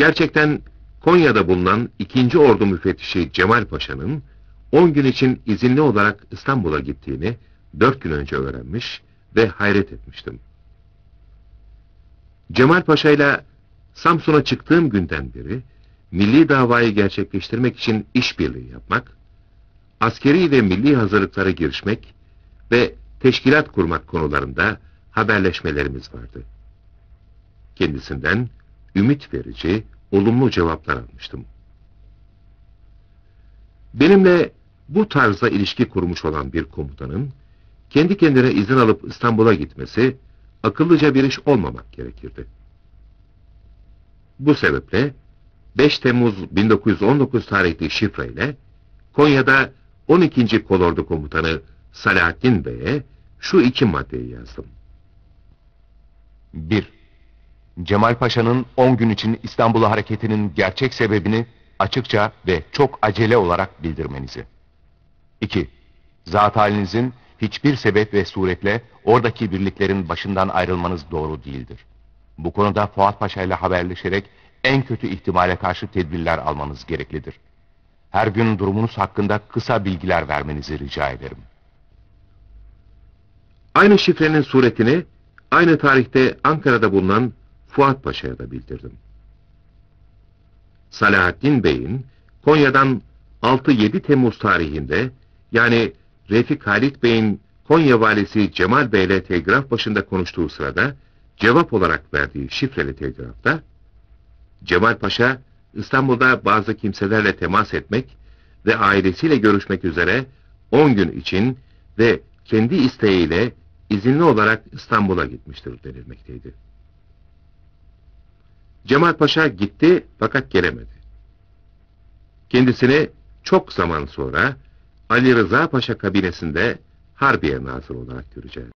Gerçekten Konya'da bulunan 2. Ordu müfettişi Cemal Paşa'nın 10 gün için izinli olarak İstanbul'a gittiğini 4 gün önce öğrenmiş ve hayret etmiştim. Cemal Paşa ile Samsun'a çıktığım günden beri milli davayı gerçekleştirmek için işbirliği yapmak, askeri ve milli hazırlıklara girişmek ve teşkilat kurmak konularında haberleşmelerimiz vardı. Kendisinden ümit verici, olumlu cevaplar almıştım. Benimle bu tarzda ilişki kurmuş olan bir komutanın, kendi kendine izin alıp İstanbul'a gitmesi, akıllıca bir iş olmamak gerekirdi. Bu sebeple 5 Temmuz 1919 tarihli şifreyle Konya'da 12. Kolordu Komutanı Salahattin Bey'e şu iki maddeyi yazdım. 1. Cemal Paşa'nın 10 gün için İstanbul'a hareketinin gerçek sebebini açıkça ve çok acele olarak bildirmenizi. 2. Zat halinizin hiçbir sebep ve suretle oradaki birliklerin başından ayrılmanız doğru değildir. Bu konuda Fuat Paşa ile haberleşerek en kötü ihtimale karşı tedbirler almanız gereklidir. Her gün durumunuz hakkında kısa bilgiler vermenizi rica ederim. Aynı şifrenin suretini aynı tarihte Ankara'da bulunan Fuat Paşa'ya da bildirdim. Salahattin Bey'in Konya'dan 6-7 Temmuz tarihinde yani Refik Halit Bey'in Konya valisi Cemal Bey ile telgraf başında konuştuğu sırada cevap olarak verdiği şifreli telgrafta Cemal Paşa İstanbul'da bazı kimselerle temas etmek ve ailesiyle görüşmek üzere 10 gün için ve kendi isteğiyle izinli olarak İstanbul'a gitmiştir denilmekteydi. Cemal Paşa gitti fakat gelemedi. Kendisini çok zaman sonra Ali Rıza Paşa kabinesinde Harbiye Nazırı olarak göreceğiz.